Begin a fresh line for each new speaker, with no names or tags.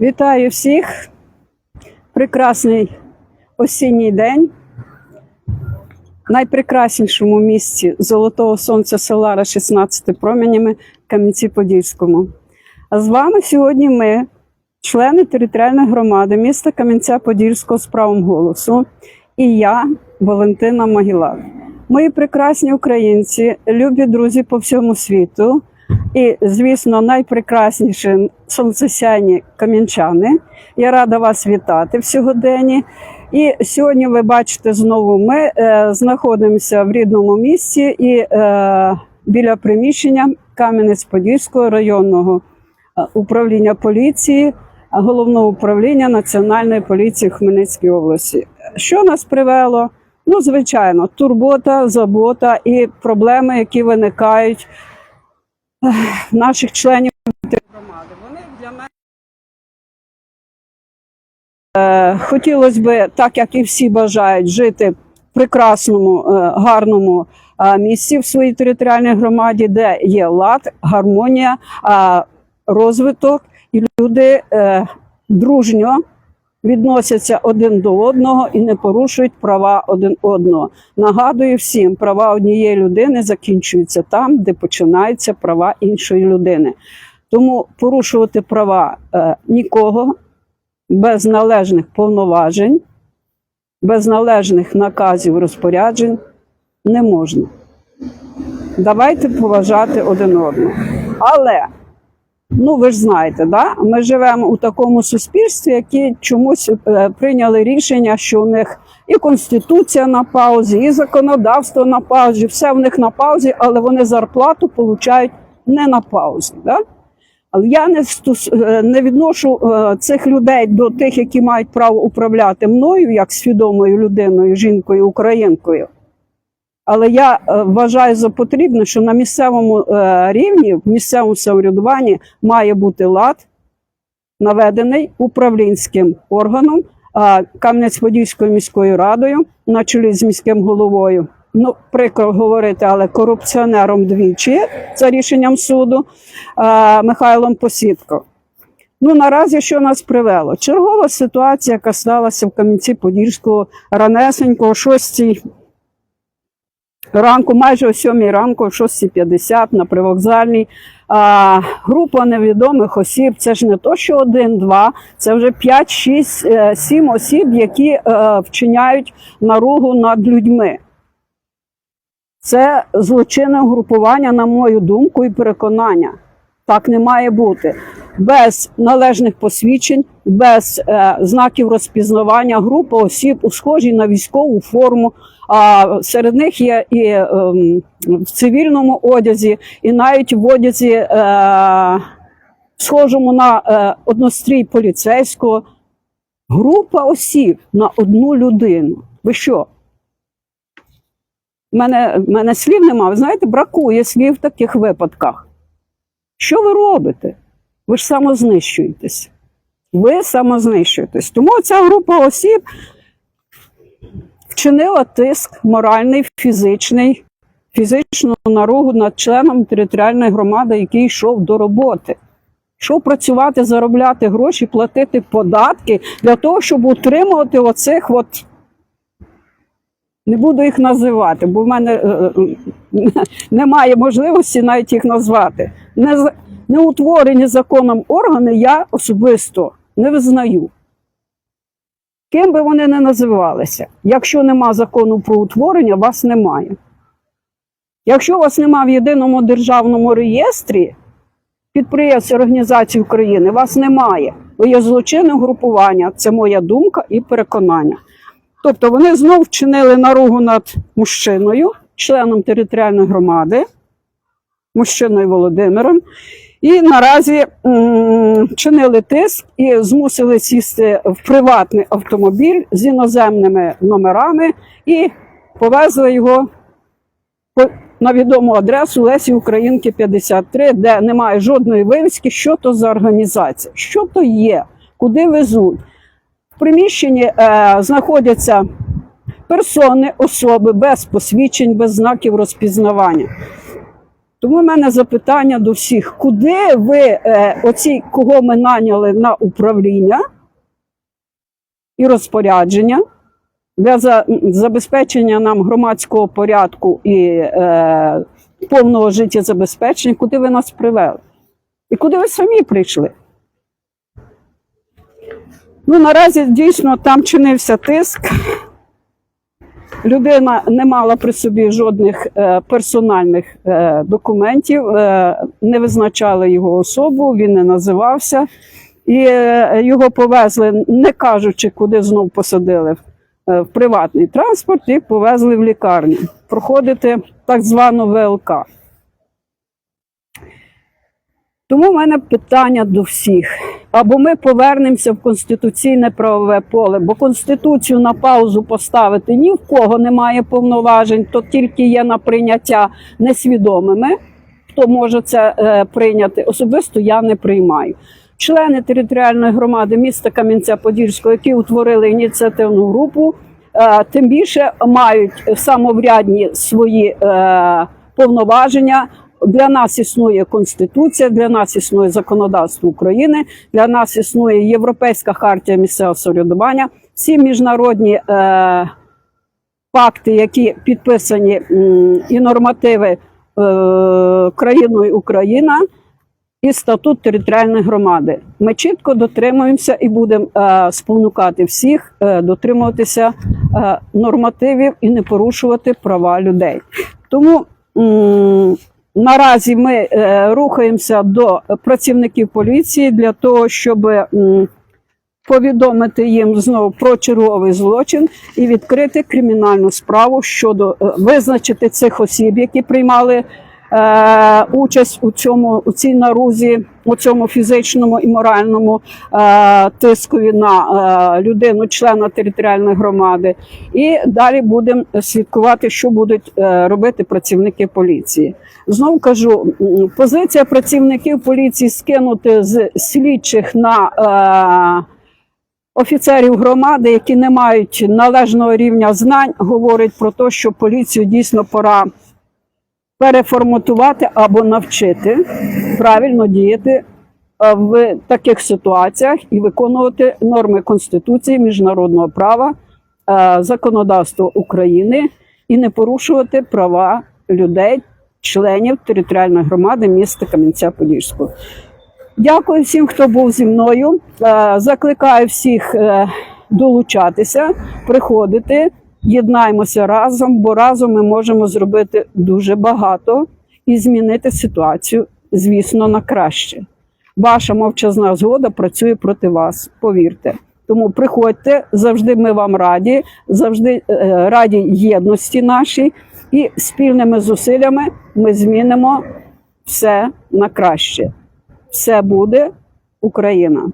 Вітаю всіх! Прекрасний осінній день. В найпрекраснішому місці Золотого Сонця Солара 16 променями Кам'янці-Подільському. А з вами сьогодні ми, члени територіальної громади міста Кам'янця-Подільського з правом голосу, і я, Валентина Могилак. Мої прекрасні українці, любі друзі по всьому світу. І, звісно, найпрекрасніші сонцесяйні кам'янчани. Я рада вас вітати в сьогоденні. І сьогодні ви бачите знову, ми е, знаходимося в рідному місці і е, біля приміщення Кам'янець-Подільського районного е, управління поліції, головного управління Національної поліції в Хмельницькій області. Що нас привело? Ну, звичайно, турбота, забота і проблеми, які виникають наших членів громади. Вони для мене е, хотілося б, так як і всі бажають, жити в прекрасному, е, гарному е, місці в своїй територіальній громаді, де є лад, гармонія, розвиток, і люди дружньо відносяться один до одного і не порушують права один одного. Нагадую всім, права однієї людини закінчуються там, де починаються права іншої людини. Тому порушувати права е, нікого без належних повноважень, без належних наказів розпоряджень не можна. Давайте поважати один одного. Але Ну, ви ж знаєте, да? ми живемо у такому суспільстві, які чомусь е, прийняли рішення, що у них і конституція на паузі, і законодавство на паузі, все в них на паузі, але вони зарплату получають не на паузі. Да? Але я не, стос, е, не відношу е, цих людей до тих, які мають право управляти мною, як свідомою людиною, жінкою, українкою. Але я е, вважаю за потрібне, що на місцевому е, рівні, в місцевому самоврядуванні має бути лад, наведений управлінським органом Кам'янець-Подільською міською радою на чолі з міським головою. Ну, прикро говорити, але корупціонером двічі за рішенням суду Михайлом Посідко. Ну, наразі що нас привело? Чергова ситуація, яка сталася в Кам'янці-Подільського ранесенько, о 6 ранку, майже о 7 ранку, о 6.50 на привокзальній. А, група невідомих осіб, це ж не то, що один-два, це вже 5, 6, 7 осіб, які е, вчиняють наругу над людьми. Це злочинне групування, на мою думку, і переконання. Так не має бути. Без належних посвідчень, без е, знаків розпізнавання група осіб у схожій на військову форму. А серед них є і е, в цивільному одязі, і навіть в одязі, е, схожому на е, однострій поліцейського. Група осіб на одну людину. Ви що? У мене, мене слів немає. Ви знаєте, бракує слів в таких випадках. Що ви робите? Ви ж самознищуєтесь. Ви самознищуєтесь. Тому ця група осіб вчинила тиск моральний, фізичний, фізичну наругу над членом територіальної громади, який йшов до роботи. Йшов працювати, заробляти гроші, платити податки для того, щоб утримувати оцих от. Не буду їх називати, бо в мене е, е, немає можливості навіть їх назвати. Не, не утворені законом органи я особисто не визнаю. Ким би вони не називалися, якщо нема закону про утворення, вас немає. Якщо вас нема в єдиному державному реєстрі підприємств організацій України, вас немає. Ви є злочинне групування, це моя думка і переконання. Тобто вони знов вчинили наругу над мужчиною, членом територіальної громади, мужчиною Володимиром, і наразі м, вчинили тиск і змусили сісти в приватний автомобіль з іноземними номерами і повезли його на відому адресу Лесі Українки 53, де немає жодної вивіски, що то за організація, що то є, куди везуть. В приміщенні е, знаходяться персони, особи без посвідчень, без знаків розпізнавання. Тому в мене запитання до всіх: куди ви е, оці, кого ми наняли на управління і розпорядження для за, забезпечення нам громадського порядку і е, повного життєзабезпечення, куди ви нас привели? І куди ви самі прийшли? Ну, наразі дійсно там чинився тиск. Людина не мала при собі жодних е, персональних е, документів, е, не визначали його особу, він не називався, і е, його повезли, не кажучи, куди знов посадили е, в приватний транспорт, і повезли в лікарню проходити так звану ВЛК. Тому в мене питання до всіх. Або ми повернемося в конституційне правове поле, бо конституцію на паузу поставити ні в кого немає повноважень, то тільки є на прийняття несвідомими. Хто може це е, прийняти? Особисто я не приймаю. Члени територіальної громади міста Кам'янця-Подільського, які утворили ініціативну групу, е, тим більше мають самоврядні свої е, повноваження. Для нас існує конституція, для нас існує законодавство України, для нас існує Європейська хартія місцевого самоврядування. Всі міжнародні е, пакти, які підписані м, і нормативи е, країною Україна, і статут територіальної громади. Ми чітко дотримуємося і будемо е, спонукати всіх е, дотримуватися е, нормативів і не порушувати права людей. Тому м, наразі ми е, рухаємося до працівників поліції для того, щоб повідомити їм знову про черговий злочин і відкрити кримінальну справу щодо е, визначити цих осіб, які приймали е, участь у цьому у цій нарузі, у цьому фізичному і моральному е, тискові на е, людину, члена територіальної громади. І далі будемо слідкувати, що будуть е, робити працівники поліції. Знову кажу, позиція працівників поліції скинути з слідчих на е, офіцерів громади, які не мають належного рівня знань, говорить про те, що поліцію дійсно пора переформатувати або навчити правильно діяти е, в таких ситуаціях і виконувати норми Конституції, міжнародного права, е, законодавства України і не порушувати права людей, членів територіальної громади міста Кам'янця-Подільського. Дякую всім, хто був зі мною. Е, Закликаю всіх долучатися, приходити, єднаємося разом, бо разом ми можемо зробити дуже багато і змінити ситуацію, звісно, на краще. Ваша мовчазна згода працює проти вас, повірте. Тому приходьте, завжди ми вам раді, завжди е, раді єдності нашій, і спільними зусиллями ми змінимо все на краще. Все буде Україна.